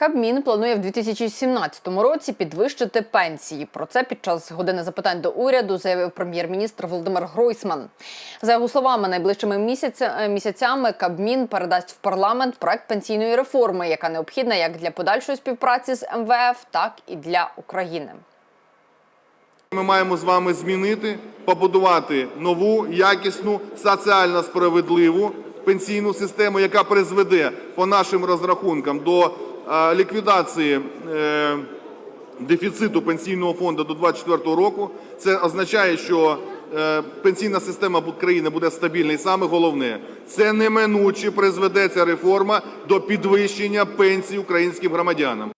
Кабмін планує в 2017 році підвищити пенсії. Про це під час години запитань до уряду заявив прем'єр-міністр Володимир Гройсман. За його словами, найближчими місяця- місяцями Кабмін передасть в парламент проект пенсійної реформи, яка необхідна як для подальшої співпраці з МВФ, так і для України. Ми маємо з вами змінити, побудувати нову, якісну, соціально справедливу пенсійну систему, яка призведе, по нашим розрахункам, до е, ліквідації е, дефіциту пенсійного фонду до 2024 року. Це означає, що е, пенсійна система країни буде стабільна. І саме головне, це неминуче призведе ця реформа до підвищення пенсій українським громадянам.